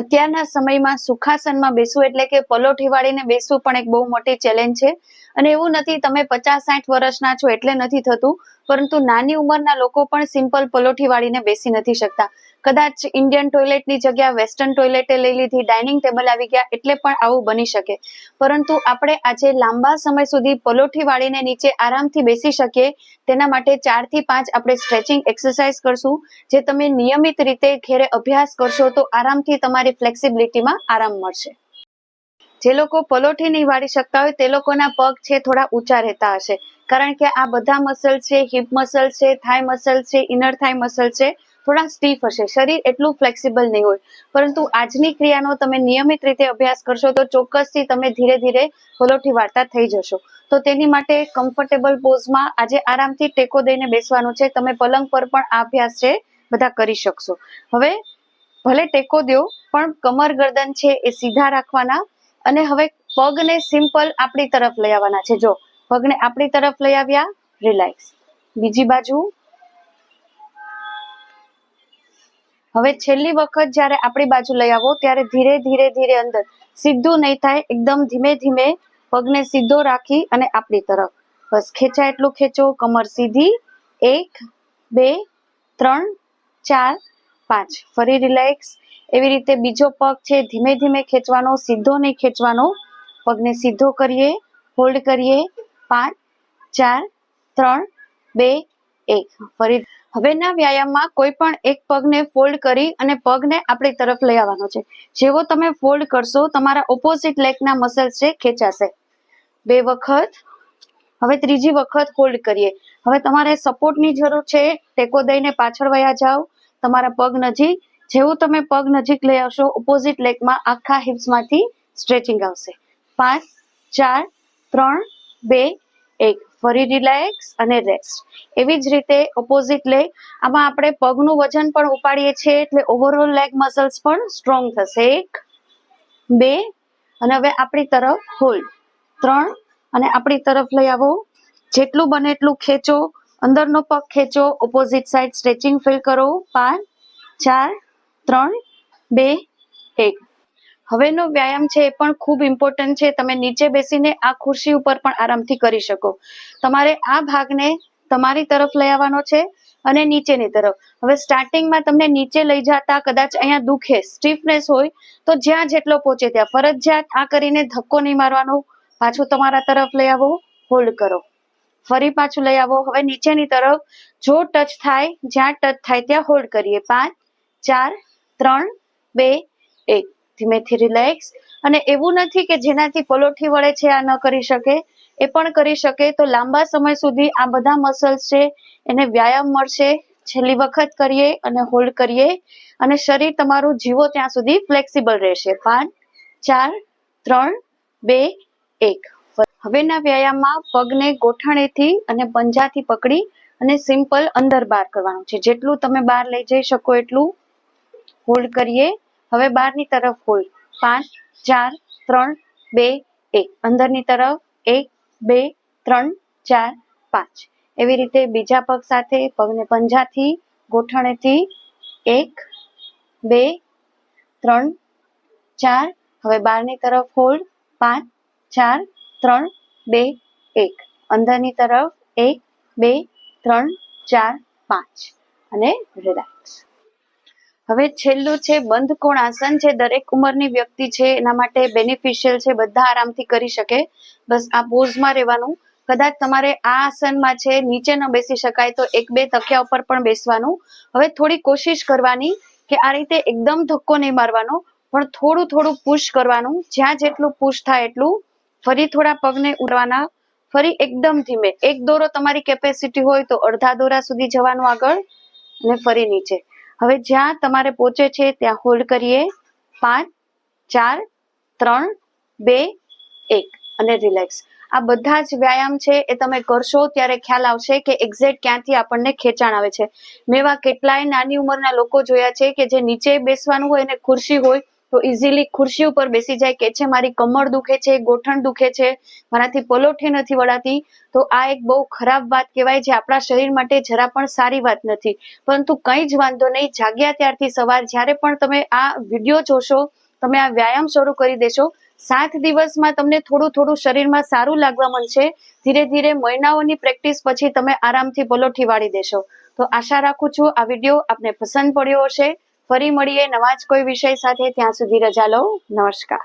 અત્યારના સમયમાં સુખાસનમાં બેસવું એટલે કે પલોઠી વાળીને બેસવું પણ એક બહુ મોટી ચેલેન્જ છે. અને એવું નથી, તમે પચાસ સાઠ વર્ષના છો એટલે નથી થતું, પરંતુ નાની ઉંમરના લોકો પણ સિમ્પલ પલોઠી વાળીને બેસી નથી શકતા. કદાચ ઇન્ડિયન ટોયલેટની જગ્યા વેસ્ટર્ન ટોયલેટે લઈ લીધી ડાઇનિંગ ટેબલ આવી ગયા, એટલે પણ આવું બની શકે. પરંતુ આપણે આજે લાંબા સમય સુધી પલોઠી વાળીને નીચે આરામથી બેસી શકીએ, તેના માટે ચારથી પાંચ આપણે સ્ટ્રેચિંગ એક્સરસાઇઝ કરશું, જે તમે નિયમિત રીતે ઘેરે અભ્યાસ કરશો તો આરામથી તમારી ફ્લેક્સિબિલિટીમાં આરામ મળશે. જે લોકો પલોઠી નહીં વાળી શકતા હોય તે લોકોના પગ છે થોડા ઊંચા રહેતા હશે. કારણ કે આ બધા મસલ છે હિપ મસલ છે થાઈ મસલ છે ઇનર થાઈ મસલ છે, થોડા સ્ટીફ હશે. શરીર એટલું ફ્લેક્સિબલ નહીં હોય. પરંતુ આજની ક્રિયાનો તમે નિયમિત રીતે અભ્યાસ કરશો તો ચોક્કસથી તમે ધીરે ધીરે પલોઠી વાર્તા થઈ જશો. તો તેની માટે કમ્ફર્ટેબલ પોઝમાં આજે આરામથી ટેકો દઈને બેસવાનું છે. તમે પલંગ પર પણ આ અભ્યાસ છે, બધા કરી શકશો. હવે ભલે ટેકો દો પણ કમર ગરદન છે એ સીધા રાખવાના. અને હવે પગને સિમ્પલ આપણી તરફ લઈ આવવાના છે. જો, પગને આપણી તરફ લઈ આવ્યા, રિલેક્સ. બીજી બાજુ. હવે છેલ્લી વખત જ્યારે આપણી બાજુ લઈ આવો, ત્યારે ધીરે ધીરે ધીરે અંદર સીધું નહીં થાય, એકદમ ધીમે ધીમે પગને સીધો રાખી અને આપણી તરફ. બસ ખેંચાય એટલું ખેંચો, કમર સીધી. એક, બે, ત્રણ, ચાર, પાંચ. ફરી રિલેક્સ. એવી રીતે બીજો પગ છે, ધીમે ધીમે ખેંચવાનો, સીધો નહીં ખેંચવાનો. પગને સીધો કરીએ હોલ્ડ કરીએ. પાંચ, ચાર, ત્રણ, બે, એક. ફરી હવેના વ્યાયામમાં કોઈ પણ એક પગને ફોલ્ડ કરી અને પગને આપણી તરફ લઈ આવવાનો છે. જેવો તમે ફોલ્ડ કરશો, તમારા ઓપોઝિટ લેગના મસલ્સ છે, ખેંચાશે. બે વખત. હવે ત્રીજી વખત હોલ્ડ કરીએ. હવે તમારે સપોર્ટની જરૂર છે, ટેકો દઈને પાછળ વયા જાઓ. તમારા પગ નજીક. જેવું તમે પગ નજીક લઈ આવશો ઓપોઝિટ લેગમાં આખા હિપ્સમાંથી સ્ટ્રેચિંગ આવશે. પાંચ, ચાર, ત્રણ, બે, એક. ફરી રિલેક્સ અને રેસ્ટ એવી જ રીતે ઓપોઝિટ લેગ આમાં આપણે પગનું વજન પણ ઉપાડીએ છીએ, એટલે ઓવરઓલ લેગ મસલ્સ પણ સ્ટ્રોંગ થશે. એક, બે, અને હવે આપણી તરફ હોલ્ડ ત્રણ, અને આપણી તરફ લઈ આવો. જેટલું બને એટલું ખેંચો. અંદરનો પગ ખેંચો. ઓપોઝિટ સાઈડ સ્ટ્રેચિંગ ફીલ કરો. પાંચ, ચાર ત્રણ, બે, એક. હવેનો વ્યાયામ છે એ પણ ખૂબ ઇમ્પોર્ટન્ટ છે. તમે નીચે બેસીને આ ખુરશી ઉપર પણ આરામથી કરી શકો. તમારે આ ભાગને તમારી તરફ લઈ આવવાનો છે અને નીચેની તરફ. હવે સ્ટાર્ટિંગમાં તમને નીચે લઈ જતા કદાચ અહીંયા દુખે સ્ટીફનેસ હોય, તો જ્યાં જેટલો પહોંચે ત્યાં. ફરજિયાત આ કરીને ધક્કો નહીં મારવાનો. પાછું તમારા તરફ લઈ આવો હોલ્ડ કરો. ફરી પાછું લઈ આવો. હવે નીચેની તરફ જો ટચ થાય, જ્યાં ટચ થાય ત્યાં હોલ્ડ કરીએ. પાંચ, ચાર ત્રણ, બે, એક. ધીમેથી રિલેક્સ અને એવું નથી કે જેનાથી પલોઠી વળે છે, આ ન કરી શકે. એ પણ કરી શકે. તો લાંબા સમય સુધી આ બધા મસલ્સ છે, એને વ્યાયામ મળશે. છેલ્લી વખત કરીએ અને હોલ્ડ કરીએ. અને શરીર તમારું જીવો ત્યાં સુધી ફ્લેક્સિબલ રહેશે. પાંચ, ચાર, ત્રણ, બે, એક. હવેના વ્યાયામમાં પગને ગોઠણેથી અને પંજાથી પકડી અને સિમ્પલ અંદર બહાર કરવાનું છે. જેટલું તમે બહાર લઈ જઈ શકો એટલું હોલ્ડ કરીએ. હવે બહારની તરફ હોલ્ડ પાંચ, ચાર, ત્રણ, બે, એક. અંદરની તરફ એક, બે, ત્રણ, ચાર, પાંચ. એવી રીતે બીજા પગ સાથે પગને પંજાથી, ગોઠણેથી એક, બે, ત્રણ, ચાર. હવે બહારની તરફ હોલ્ડ પાંચ, ચાર, ત્રણ, બે, એક. અંદરની તરફ એક, બે, ત્રણ, ચાર, પાંચ. અને રિલેક્સ હવે છેલ્લું છે, બંધ કોણ? આસન છે, દરેક ઉંમરની વ્યક્તિ છે, એના માટે બેનિફિશિયલ છે, બધા આરામથી કરી શકે. બસ આ પોઝમાં રહેવાનું. કદાચ તમારે આ આસનમાં છે, નીચે ન બેસી શકાય તો એક બે તકિયા ઉપર પણ બેસવાનું. હવે થોડી કોશિશ કરવાની કે આ રીતે એકદમ ધક્કો નહીં મારવાનો, પણ થોડું થોડું પુશ કરવાનું. જ્યાં જેટલું પુશ થાય એટલું ફરી થોડા પગને ઉડવાના. ફરી એકદમ ધીમે. એક દોરો તમારી કેપેસિટી હોય તો અડધા દોરા સુધી જવાનું આગળ અને ફરી નીચે. હવે જ્યાં તમારે પહોંચે છે, ત્યાં હોલ્ડ કરીએ. પાંચ, ચાર, ત્રણ, બે, એક અને રિલેક્સ. આ બધા જ વ્યાયામ છે એ તમે કરશો ત્યારે ખ્યાલ આવશે કે એક્ઝેક્ટ ક્યાંથી આપણને ખેંચાણ આવે છે. મેં એવા કેટલાય નાની ઉંમરના લોકો જોયા છે કે જે નીચે બેસવાનું હોય અને ખુરશી હોય તો ઇઝીલી ખુરશી ઉપર બેસી જાય, કે છે મારી કમર દુખે છે, ગોઠણ દુખે છે, મારાથી પલોઠી નથી વળાતી. તો આ એક બહુ ખરાબ વાત કહેવાય જે આપણા શરીર માટે જરા પણ સારી વાત નથી. પરંતુ કંઈ જ વાંધો નહીં, જાગ્યા ત્યારથી સવાર, જ્યારે પણ તમે આ વીડિયો જોશો, તમે આ વ્યાયામ શરૂ કરી દેશો, સાત દિવસમાં તમને થોડું થોડું શરીરમાં સારું લાગવા મળશે. ધીરે ધીરે મહિનાઓની પ્રેક્ટિસ પછી તમે આરામથી પલોઠી વાળી દેશો. તો આશા રાખું છું આ વીડિયો આપને પસંદ પડ્યો હશે. ફરી મળીએ નવા જ કોઈ વિષય સાથે. ત્યાં સુધી રજા લો. નમસ્કાર.